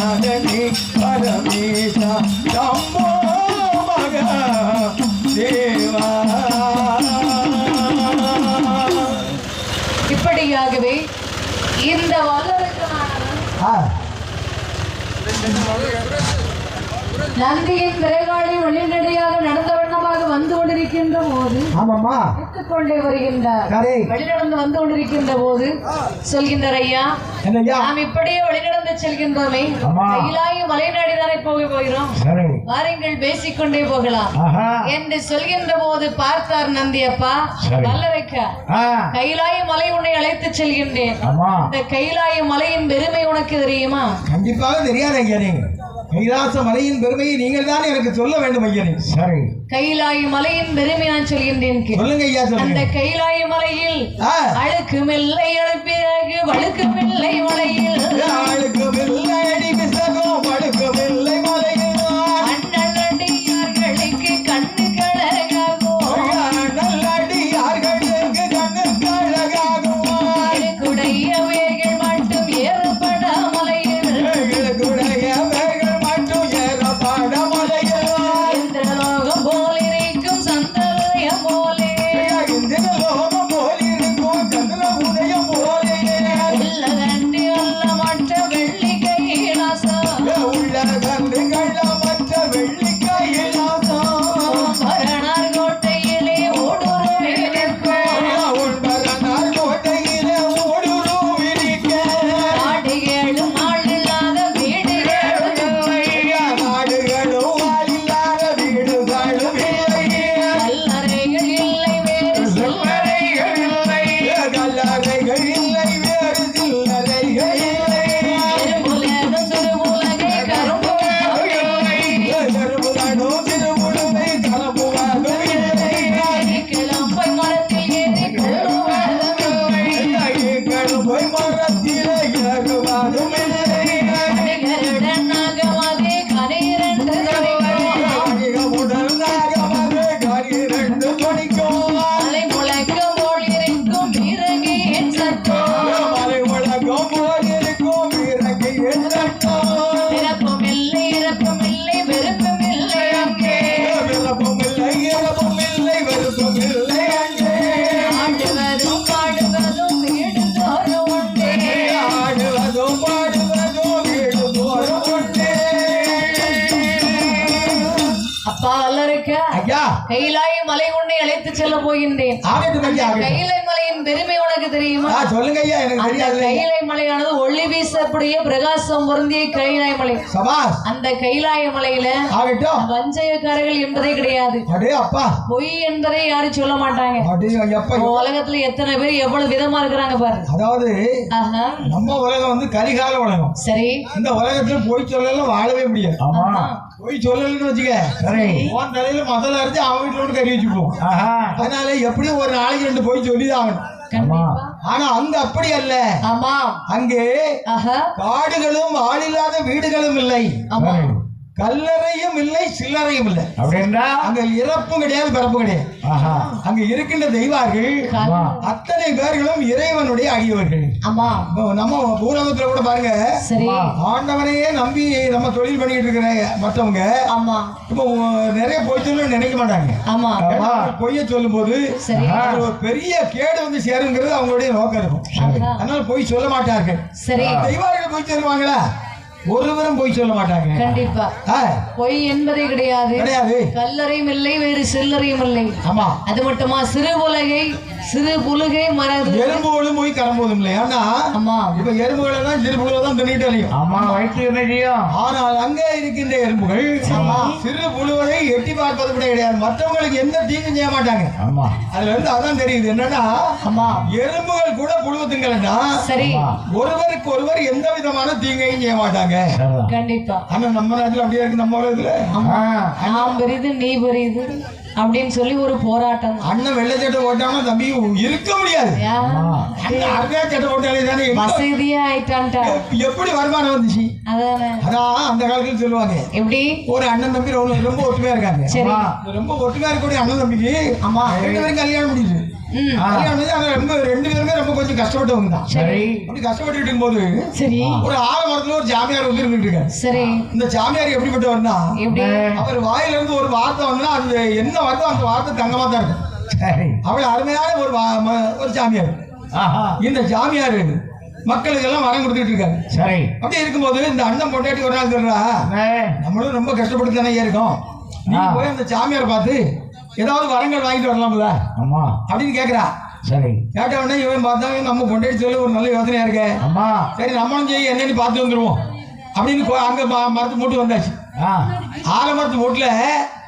நாகனே பரமேசா தம்மோ மக தேவா. இப்படியாகவே இந்த நந்தியின் விரைவாளி வழிநடையாக நடந்த வந்து கொண்டிருக்கின்ற போது ஆமாம்மா. கொண்டே வருகின்றார் வழிநடந்து வந்து கொண்டிருக்கின்ற போது சொல்கின்றார் ஐயா நாம் இப்படியே வழிநடந்து செல்கின்றோமே. ஆமா. கையிலாய மலைநாடிதானே போக போகிறோம். வாருங்கள் பேசிக்கொண்டே போகலாம். என்று சொல்கின்ற போது பார்த்தார் நந்தியப்பா. சரி. வல்லரைக்கா கைலாய மலை உன்னை அழைத்து செல்கின்றேன். இந்த கைலாய மலையின் பெருமை உனக்கு தெரியுமா? கண்டிப்பாக தெரியாது கைலாச மலையின் பெருமையை நீங்கள் தான் எனக்கு சொல்ல வேண்டும் ஐயனே. சரி. கைலாய மலையின் பெருமை நான் சொல்கின்றேன். சொல்லுங்க ஐயா அந்த கைலாய மலையில் ஆ. அழுக்குமில்லை அழுப்பிறகு வழுக்குமில்லை மலையில். வல்லருக்க ஐயா. கைலாய மலை உன்னை அழைத்து செல்ல போகின்றேன். கைலை மலையின் பெருமை உனக்கு தெரியுமா? சொல்லுங்க ஐயா எனக்கு தெரியாது கைலை மலையானது ஒளி வீசக்கூடிய பிரகாசம் பொருந்திய கைலாய மலை. அந்த கைலாய மலையில ஆகட்டும். வஞ்சகக்காரர்கள் என்பதே கிடையாது. அடே அப்பா. பொய் என்பதை யாரும் சொல்ல மாட்டாங்க. உலகத்துல எத்தனை பேர் எவ்வளவு விதமா இருக்கிறாங்க பாரு. அதாவது நம்ம உலகம் வந்து கரிகால உலகம். சரி. இந்த உலகத்துல போய் சொல்லலாம் வாழவே முடியாது. ஆமா. போய் சொல்லலன்னு வச்சுக்க. சரி. உன் தலையில முதல்ல அரைச்சு அவன் வீட்டுல ஒன்று கறி வச்சுக்குவோம் அதனால எப்படியும் ஒரு நாளைக்கு ரெண்டு போய் சொல்லிதான் ஆகணும் ஆனா அங்க அப்படி அல்ல. ஆமா. அங்கே ஆஹா. காடுகளும் ஆளில்லாத வீடுகளும் இல்லை. ஆமா. கல்லறையும் இல்லை சில்லறையும் இல்லை. அப்படின்றா? அங்க இறப்பும் கிடையாது பிறப்பும் கிடையாது. ஆஹா. அங்க இருக்கின்ற தெய்வார்கள். அத்தனை பேர்களும் இறைவனுடைய அடியவர்கள். நம்ம பூலகத்துல கூட பாருங்க சரி. ஆண்டவனையே நம்பி நம்ம தொழில் பண்ணிட்டு இருக்கிற மற்றவங்க ஆமா. இப்போ நிறைய பொய் சொல்ல நினைக்க மாட்டாங்க. ஆமா. பொய்ய சொல்லும் போது பெரிய கேடு வந்து சேருங்கிறது அவங்களுடைய நோக்கம் இருக்கும். அதனால பொய் சொல்ல மாட்டார்கள். சரி. தெய்வார்கள் பொய் சொல்லுவாங்களா? ஒருவரும் பொய் சொல்ல மாட்டாங்க. கண்டிப்பா. பொய் என்பதே கிடையாது. கிடையாது. கல்லறையும் இல்லை வேறு சில்லறையும் இல்லை. ஆமா. அது மட்டுமா? சிறு உலகை சிறு புலுகை மரது எறும்புகளும் போய் கரம்போதும் இல்லை. ஆனா ஆமா. இப்ப எறும்புகளை தான் சிறு புழுவை தான் தின்னுட்டு அம்மா வயிற்று என்ன செய்யும்? ஆனால் அங்கே இருக்கின்ற எறும்புகள் சிறு புழுவதை எட்டி பார்ப்பது கூட கிடையாது. மற்றவங்களுக்கு எந்த தீங்கும் செய்ய மாட்டாங்க. ஆமா. அதுல இருந்து அதான் தெரியுது. என்னன்னா ஆமா. எறும்புகள் கூட புழுவு திங்கலன்னா சரி. ஒருவருக்கு ஒருவர் எந்த விதமான தீங்கையும் செய்ய மாட்டாங்க. இருக்காங்க. கண்டிப்பா. ஆனா நம்ம நாட்டுல அப்படியே இருக்கு நம்ம உலகத்துல நான் பெரிது நீ பெரிது அப்படின்னு சொல்லி ஒரு போராட்டம். அண்ணன் வெள்ளை சட்டை போட்டாங்கன்னா தம்பி இருக்க முடியாது. அருமையா சட்டை போட்டாலே வசதியா ஆயிட்டான்டா. எப்படி வருமானம் வந்துச்சு? அதானே. அந்த காலத்துல சொல்லுவாங்க. எப்படி? ஒரு அண்ணன் தம்பி ரொம்ப ஒற்றுமையா இருக்காங்க. ரொம்ப ஒற்றுமையா இருக்கக்கூடிய அண்ணன் தம்பிக்கு ஆமா ரெண்டு பேரும் கல்யாணம் முடியுது ரெண்டு பேருமே ரொம்ப கொஞ்சம் கஷ்டப்பட்டவங்க தான். சரி. அப்படி கஷ்டப்பட்டு இருக்கும்போது சரி. ஒரு ஆலமரத்துல ஒரு ஜாமியார் வந்து இருந்துட்டு சரி. இந்த ஜாமியார் எப்படிப்பட்டவர்னா எப்படி? அவர் வாயில இருந்து ஒரு வார்த்தை வந்தா அந்த என்ன வருதோ அந்த வார்த்தை தங்கமா தான் இருக்கும். அவள் அருமையான ஒரு ஒரு ஜாமியார். இந்த ஜாமியார் மக்களுக்கு எல்லாம் வரம் கொடுத்துட்டு இருக்காரு. சரி. அப்படி இருக்கும்போது இந்த அண்ணன் பொண்டாட்டி ஒரு நாள் சொல்றா நம்மளும் ரொம்ப கஷ்டப்பட்டு தானே இருக்கோம். நீ. போய் அந்த சாமியார் பார்த்து ஏதாவது வரங்கள் வாங்கிட்டு வரலாம்ல. அம்மா அப்படின்னு கேக்குறா. சரி. கேட்ட உடனே இவன் பார்த்தா நம்ம பொண்டாட்டி சொல்லி ஒரு நல்ல யோசனையா இருக்கே. அம்மா சரி நம்மளும் செய்ய என்னன்னு பார்த்து வந்துருவோம். அப்படின்னு அங்க ம- மரத்து மூட்டு வந்தாச்சு. ஆ. ஆலமரத்து மூட்டுல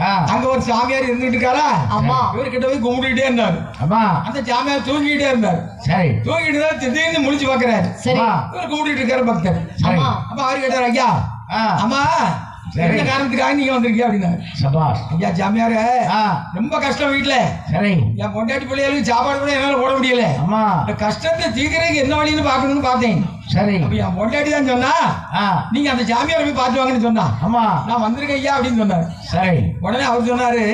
ஆ. அங்க ஒரு சாமியார் இருந்துட்டு இருக்காரா? ஆமா. இவர்கிட்ட போய் கும்பிட்டுட்டே இருந்தாரு. அம்மா அந்த சாமியார் தூங்கிட்டே இருந்தாரு. சரி. தூங்கிட்டு தான் திடீர்னு முழிச்சு பாக்குறாரு. சரி. இவர் கும்பிட்டு இருக்காரு பக்தர். சரி. ஆமா. அப்ப அவர் கேட்டாரு ஐயா ஆ. அம்மா. என்ன காரணத்துக்காக நீங்க வந்திருக்கீங்க அப்படின்னாரு சபாஷ். ஐயா சாமியார ஆ. ரொம்ப கஷ்டம் வீட்டுல சரி. என் பொண்டாட்டி பிள்ளைகளுக்கு சாப்பாடு கூட என்னால போட முடியல. அம்மா இந்த கஷ்டத்தை தீர்க்கறதுக்கு என்ன வழின்னு பாக்கணும்னு பார்த்தேன். சரி. அப்ப என் பொண்டாட்டி தான் சொன்னா நீங்க அந்த சாமியாரை போய் பார்த்து வாங்கன்னு சொன்னா. அம்மா நான் வந்திருக்கேன் ஐயா அப்படின்னு சொன்னாரு. சரி. உடனே அவர் சொன்னாரு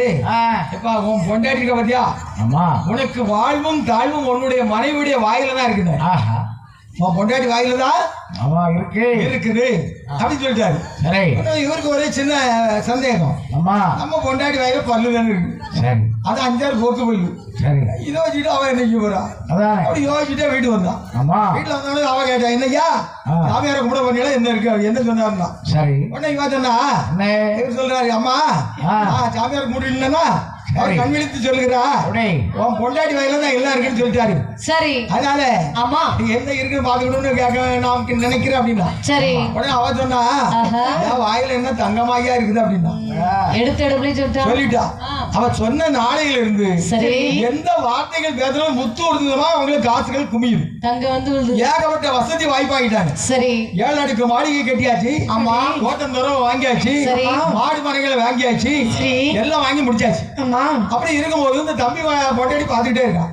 எப்பா உன் பொண்டாட்டி இருக்க பாத்தியா? அம்மா உனக்கு வாழ்வும் தாழ்வும் உன்னுடைய மனைவியுடைய வாயில தான் இருக்குது ஆஹா. உன் பொண்டாட்டி வாயில தான் அம்மா இருக்கு. இருக்குது. அப்படின்னு சொல்லிட்டாரு. சரி. இவருக்கு ஒரே சின்ன சந்தேகம். அம்மா நம்ம பொண்டாட்டி வாயில பல்லு தானே இருக்கு. சரி. அது அஞ்சாறு போக்கு பல்லு சரி. இதை வச்சுட்டு அவன் என்னைக்கு போறா? அதானே. அப்படி யோசிச்சுட்டே வீட்டு வந்தான் அம்மா வீட்டுல வந்தோடனே அவ கேட்டா என்னய்யா ஆ. சாமியார கும்பிட பண்ணியா என்ன இருக்கு? என்ன சொன்னாருன்னா. சரி. உடனே இவன் சொன்னா இவர் சொல்றாரு அம்மா சாமியார் கும்பிட்டு அவர் சரி. கண் விழித்து சொல்லுகிறா உன் பொண்டாட்டி வயல தான் எல்லாம் இருக்குன்னு சொல்லிட்டாரு. சரி. அதனால ஆமா. நீ என்ன இருக்குன்னு பாத்துக்கணும்னு கேட்க நான் நினைக்கிறேன் அப்படின்னா. சரி. உடனே அவ சொன்னா வாயில என்ன தங்கமாகியா இருக்குது அப்படின்னா? எடுத்து சொல்லிட்டா. அவ சொன்ன நாளையில இருந்து சரி. எந்த வார்த்தைகள் பேசினாலும் முத்து கொடுத்ததுமா அவங்களுக்கு காசுகள் குமியுது. தங்க வந்து விழுது ஏகப்பட்ட வசதி வாய்ப்பாகிட்டாங்க. சரி. ஏழு அடுக்கு மாளிகை கட்டியாச்சு. ஆமா. தோட்டம் தரம் வாங்கியாச்சு. மாடு மனைகளை வாங்கியாச்சு. எல்லாம் வாங்கி முடிச்சாச்சு. ஆமா. அப்படி இருக்கும்போது இந்த தம்பி பொண்டாட்டி பார்த்துக்கிட்டே இருக்கான்.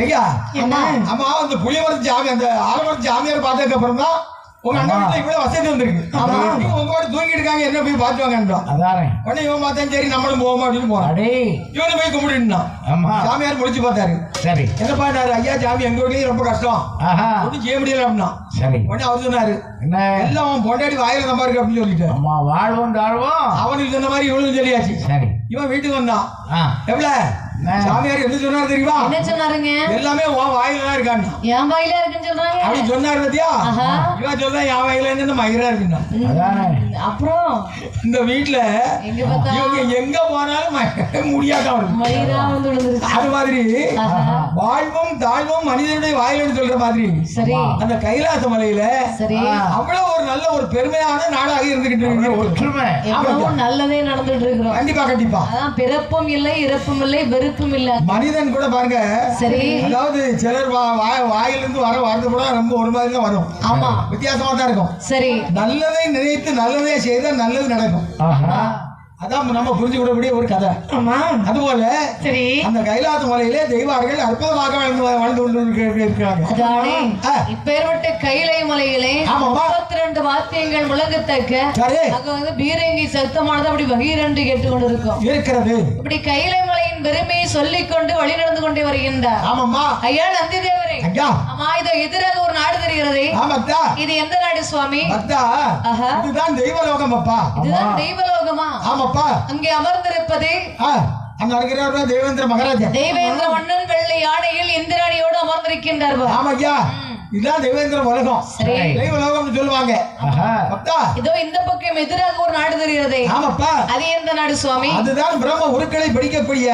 ஐயா என்ன? அம்மா அந்த புளியமரத்து ஜாமி அந்த ஆலமரத்து ஜாமியார் பார்த்ததுக்கு அப்புறம் தான் உங்க அண்ணன் ஆமா. வீட்டுல இவ்வளவு வசதி வந்திருக்கு. ஆமா. நீங்க உங்க கூட தூங்கி இருக்காங்க என்ன போய் பார்த்து அதானே. உடனே இவன் பார்த்தேன் சரி நம்மளும் போவோமா அப்படின்னு போறான். அடே. இவனு போய் கும்பிட்டுனான் அம்மா. சாமியார் முடிச்சு பார்த்தாரு. சரி. என்னப்பா நான் ஐயா சாமி எங்க வீட்லயும் ரொம்ப கஷ்டம். ஆஹா. ஒன்றும் செய்ய முடியல அப்படின்னா சரி. உடனே அவர் சொன்னாரு என்ன? எல்லாம் அவன் பொண்டாட்டி வாயில நம்ம இருக்கு அப்படின்னு சொல்லிட்டாரு அம்மா வாழ்வும் தாழ்வும். அவனுக்கு சொன்ன மாதிரி இவனும் சொல்லியாச்சு. சரி. இவன் வீட்டுக்கு வந்தான். எவ்வளவு என்ன? சாமியார் என்ன சொன்னாரு தெரியுமா? என்ன சொன்னாருங்க? எல்லாமே உன் வாயில தான் இருக்கான்னா. என் வாயில இருக்குன்னு சொல்றாங்க. அப்படி சொன்னாரு பத்தியா? ஆஹா. இவன் சொல்ல என் வயல என்ன மயிரா இருக்குன்னா. அதானே. அப்புறம்? இந்த வீட்டுல எங்க இவங்க முடியாதான் அது மாதிரி. வாழ்வும் தாழ்வும் மனிதனுடைய வாயிலன்னு சொல்ற மாதிரி சரி. அந்த கைலாச மலையில. அவ்வளவு ஒரு நல்ல ஒரு பெருமையான நாடாக இருந்துகிட்டு ஒற்றுமை. நல்லதே நடந்துட்டு இருக்கிறோம். கண்டிப்பா கண்டிப்பா. அதான் பிறப்பும் இல்லை இறப்பும் இல்லை வெறுப்பும் இல்லை. மனிதன் கூட பாருங்க சரி. அதாவது சிலர் வா- வா- வாயிலிருந்து வர வார்த்தை கூட ரொம்ப ஒரு மாதிரி தான் வரும். ஆமா. வித்தியாசமா தான் இருக்கும். சரி. நல்லதை நினைத்து நல்லதே செய்தால் நல்லது நடக்கும். ஆஹா. அதான் நம்ம புரிஞ்சுக்கூடக்கூடிய ஒரு கதை. ஆமா. அதுபோல சரி. அந்த கைலாச மலையிலே தெய்வார்கள் அற்புதமாக வாழ்ந்து வாழ்ந்து கொண்டு இருக்கிறாங்க. இப்பேற்பட்ட கைலை மலையிலே. முப்பத்தி ரெண்டு வாத்தியங்கள் முழங்கத்தக்க சரி அங்க வந்து பீரங்கி சத்தமானது அப்படி பகீரென்று கேட்டுக்கொண்டு இருக்கும் இருக்கிறது. இப்படி கைலை மலையின் பெருமையை சொல்லிக் கொண்டு வழி நடந்து கொண்டே வருகின்றார். ஆமாம்மா. ஐயா நந்தி தேவரே ஐயா. ஆமா இதோ எதிராக ஒரு நாடு தெரிகிறது. ஆமாத்தா. இது எந்த நாடு சுவாமி. இதுதான் தெய்வலோகம் அப்பா. இதுதான் தெய்வலோகமா. ஆமாப்பா. அங்கே அமர்ந்திருப்பது அங்க இருக்கிறவர் தேவேந்திர மகாராஜா. தெய்வேந்திர மன்னன் வெள்ளை யானையில் இந்திராணியோடு அமர்ந்திருக்கின்றார் ஆமா ஐயா இதுதான் தேவேந்திர உலகம். சரி. தெய்வலோகம்னு சொல்லுவாங்க. இதோ இந்த பக்கம் எதிராக ஒரு நாடு தெரிகிறது. ஆமாப்பா. அது எந்த நாடு சுவாமி? அதுதான் பிரம்ம உருக்களை படிக்கக்கூடிய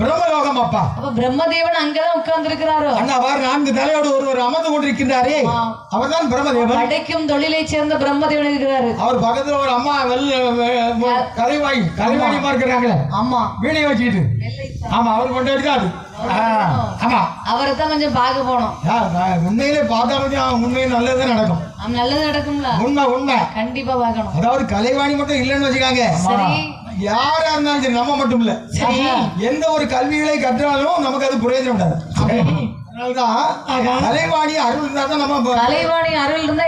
பிரம்மலோகம் அப்பா அப்ப பிரம்மதேவன் அங்கதான் உட்கார்ந்து இருக்கிறாரோ அண்ணா அவர் நான்கு தலையோடு ஒருவர் அமர்ந்து கொண்டிருக்கின்றாரே. ஆம். அவர்தான் பிரம்மதேவன். படைக்கும் தொழிலை சேர்ந்த பிரம்மதேவன் இருக்கிறாரு. அவர் பக்கத்துல ஒரு அம்மா வெள்ள கலைவாய் கலைவாணிமா இருக்கிறாங்களே ஆமா. வீணையை வச்சுக்கிட்டு. ஆமா அவர் தான் அது ஆ, ஆமா. அவரை தான் கொஞ்சம் பார்க்க போனோம். உண்மையிலே பார்த்தா கொஞ்சம் உண்மையிலே நல்லது நடக்கும். நல்லது நடக்கும்ல? உண்மை உண்மை. கண்டிப்பா பார்க்கணும். அதாவது கலைவாணி மட்டும் இல்லைன்னு வச்சுக்காங்க. சரி. யாரா இருந்தாலும் சரி நம்ம மட்டும் இல்ல. சரி. எந்த ஒரு கல்விகளை கற்றாலும் நமக்கு அது விடாது அதனாலதான் கலைவாணி அருள் இருந்தா தான் நம்ம கலைவாணி அருள் இருந்தா